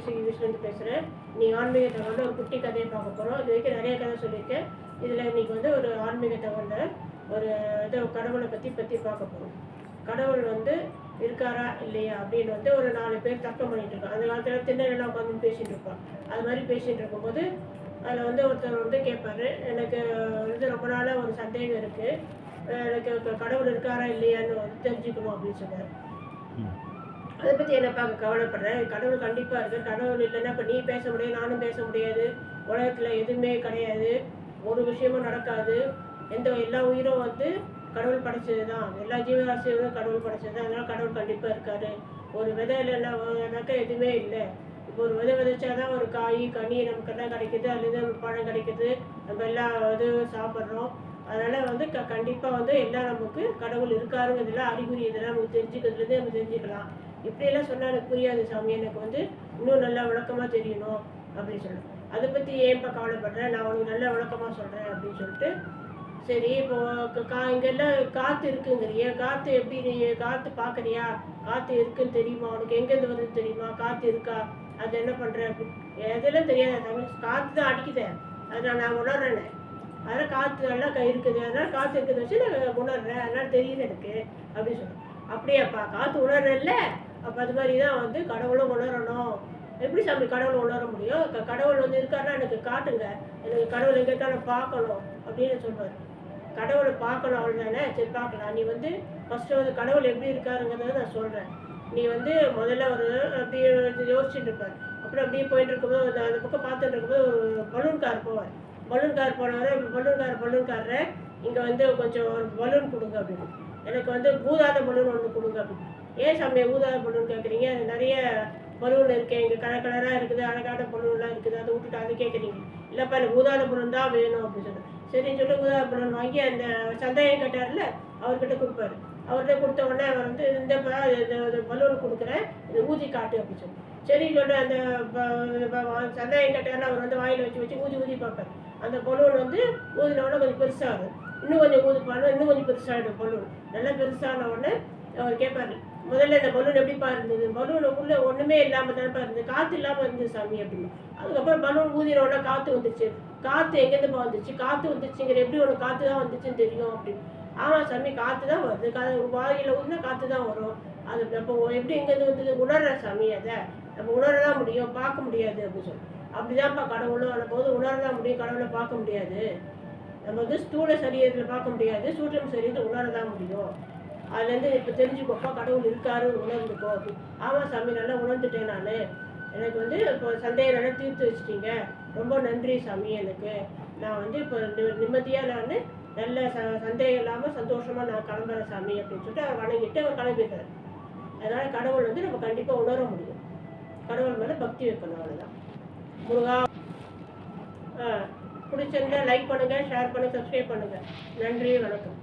ABC விஷ்ணுன்னு பேசுகிறேன் நீ ஆன்மீக தகவலில் ஒரு குட்டி கதையை பார்க்க போகிறோம் இது வரைக்கும் நிறைய கதை சொல்லியிருக்கேன். இதில் இன்னைக்கு வந்து ஒரு ஆன்மீக தகவலில் ஒரு இதை கடவுளை பற்றி பற்றி பார்க்க போகிறோம் கடவுள் வந்து இருக்காரா இல்லையா அப்படின்னு வந்து ஒரு நாலு பேர் தர்க்கம் பண்ணிட்டு இருக்கோம் அந்த காலத்தில் திண்ணலாம் உட்காந்து பேசிகிட்டு இருப்பான். அது மாதிரி பேசிகிட்டு இருக்கும்போது அதில் வந்து ஒருத்தர் வந்து கேட்பாரு எனக்கு வந்து ரொம்ப நாளாக ஒரு சந்தேகம் இருக்குது எனக்கு கடவுள் இருக்காரா இல்லையான்னு வந்து தெரிஞ்சுக்கணும் அப்படின்னு சொன்னார். அதை பற்றி என்னப்பா கவலைப்படுறேன்? கடவுள் கண்டிப்பாக இருக்கு கடவுள் இல்லைன்னா இப்போ நீ பேச முடியாது நானும் பேச முடியாது. உலகத்தில் எதுவுமே கிடையாது. ஒரு விஷயமும் நடக்காது. எந்த எல்லா உயிரும் வந்து கடவுள் படைச்சது தான் எல்லா ஜீவராசியும் கடவுள் படைச்சது தான் அதனால் கடவுள் கண்டிப்பாக இருக்காரு. ஒரு விதை இல்லைன்னாக்கா எதுவுமே இல்லை. இப்போ ஒரு விதை விதைச்சாதான் ஒரு காய் கனி நமக்கு எல்லாம் கிடைக்குது. அல்லது பழம் கிடைக்குது. நம்ம எல்லா இதுவும் சாப்பிட்றோம். அதனால் வந்து க கண்டிப்பாக வந்து எல்லாம் நமக்கு கடவுள் இருக்காருங்கிறதுல அறிகுறி இதெல்லாம் நமக்கு தெரிஞ்சுக்கிறதுலேருந்து நம்ம தெரிஞ்சுக்கலாம். இப்படியெல்லாம் சொன்னால் எனக்கு புரியாது சாமி எனக்கு வந்து இன்னும் நல்லா விளக்கமாக தெரியணும் அப்படின்னு சொன்னேன் அதை பற்றி ஏன்ப்பா கவலைப்படுறேன் நான் உனக்கு நல்லா விளக்கமாக சொல்கிறேன் அப்படின்னு சொல்லிட்டு சரி இப்போ கா இங்கெல்லாம் காற்று இருக்குங்கிறிய. காற்று எப்படி நீ காற்று பார்க்குறியா காற்று இருக்குன்னு தெரியுமா? உனக்கு எங்கேருந்து வருது தெரியுமா? காற்று இருக்கா? அது என்ன பண்ணுற எதெல்லாம் தெரியாது? தமிழ் காற்று தான் அடிக்குதே. அதை நான் நான் உணர்றேனே. அதனால் காற்று நல்லா கை இருக்குது. அதனால் காற்று இருக்கிறத வச்சு நான் உணர்றேன். அதனால் தெரியுது எனக்கு அப்படின்னு சொல்கிறேன் அப்படியாப்பா காற்று உணர்றேன்ல? அப்போ அது மாதிரி தான் வந்து கடவுளும் உணரணும். எப்படி சாமி கடவுளை உணர முடியும்? க- கடவுள் வந்து இருக்காருன்னா எனக்கு காட்டுங்க. எனக்கு கடவுள் எங்கே நான் பார்க்கணும் அப்படின்னு சொல்வார் கடவுளை பார்க்கணும் அவ்வளோதானே சரி பார்க்கலாம். நீ வந்து ஃபஸ்ட்டு வந்து கடவுள் எப்படி இருக்காருங்கிறத நான் சொல்கிறேன் நீ வந்து முதல்ல ஒரு அப்படியே யோசிச்சுட்டு இருப்பார். அப்புறம் அப்படியே போயிட்டு இருக்கும்போது அந்த அந்த பக்கம் பார்த்துட்டு இருக்கும்போது ஒரு பலூன் கார் போவார். பலூன் கார் போனவர் பலூன் கார் பலூன் காரரை இங்கே வந்து கொஞ்சம் ஒரு பலூன் கொடுங்க அப்படின்னு. எனக்கு வந்து பூதாத பலூன் ஒன்று கொடுங்க அப்படின்னு. ஏன் சாமி ஊதாத பலூன் கேட்குறீங்க நிறைய பலூன் இருக்கு இங்கே கலர் கலராக இருக்குது அழகான பலூன்லாம் இருக்குது அதை விட்டுட்டு அதை கேட்குறீங்க இல்லைப்பா எனக்கு ஊதாத பலூன் தான் வேணும் அப்படின்னு சொன்னேன் சரின்னு சொல்லிட்டு ஊதாத பலூன் வாங்கி அந்த சந்தேகம் கேட்டார்ல அவர்கிட்ட கொடுப்பாரு. அவர்கிட்ட கொடுத்த உடனே அவர் வந்து இந்த ப- இந்த பலூன் கொடுக்குறேன் இது ஊதி காட்டு அப்படின்னு சொல்லி. சரின்னு சொல்லிட்டு அந்த ப- சந்தேகம் கேட்டார்ல அவர் வந்து வாயில் வச்சு வச்சு ஊதி ஊதி பார்ப்பார். அந்த பலூன் வந்து ஊதின உடனே கொஞ்சம் பெருசாகும் இன்னும் கொஞ்சம் ஊதிப்பானோ இன்னும் கொஞ்சம் பெருசாகிடும் பலூன். நல்லா பெருசான உடனே அவர் கேட்பாரு முதல்ல இந்த பலூன் எப்படிப்பா இருந்தது பலூனுக்குள்ள ஒண்ணுமே இல்லாம தானப்பா இருந்தது காத்து இல்லாம இருந்தது சாமி அப்படின்னு அதுக்கப்புறம் பலூன் ஊதினோட காற்று காத்து வந்துச்சு. காத்து எங்கேருந்துப்பா வந்துச்சு? காத்து வந்துச்சுங்கிற எப்படி ஒரு காத்து தான் வந்துச்சுன்னு தெரியும் அப்படின்னு ஆமா சாமி காத்து தான் வருது. கா வாயில ஊதினா காத்து தான் வரும். அது அப்போ எப்படி எங்கேருந்து வந்தது? உணர்ற சாமி அதை. நம்ம உணரதான் முடியும் பார்க்க முடியாது அப்படின்னு சொல்லி. அப்படிதான்ப்பா கடவுளும் அந்த உணர உணரதான் முடியும் கடவுளை பார்க்க முடியாது. நம்ம வந்து ஸ்தூல சரீரத்தில் பார்க்க முடியாது சூட்டம் சரீரத்தை உணரதான் முடியும். அதுலேருந்து இப்போ தெரிஞ்சுக்கோப்பா கடவுள் இருக்காரு உணர்ந்துக்கோ. ஆமாம் சாமி நல்லா உணர்ந்துட்டேன் நான். எனக்கு வந்து இப்போ சந்தேகம் நல்லா தீர்த்து வச்சிட்டீங்க. ரொம்ப நன்றி சாமி எனக்கு. நான் வந்து இப்போ நிம்மதியாக நான் நல்ல ச சந்தேகம் இல்லாமல் சந்தோஷமாக நான் கிளம்புறேன் சாமி அப்படின்னு சொல்லிட்டு அவர் வணங்கிட்டு அவர் கிளம்பிடுறாரு. அதனால் கடவுள் வந்து நம்ம கண்டிப்பாக உணர முடியும். கடவுள் மேலே பக்தி வைக்கணும் அவ்வளோதான் முருகா ஆ பிடிச்சிருந்தா லைக் பண்ணுங்கள் ஷேர் பண்ணுங்கள் சப்ஸ்கிரைப் பண்ணுங்கள் நன்றி வணக்கம்.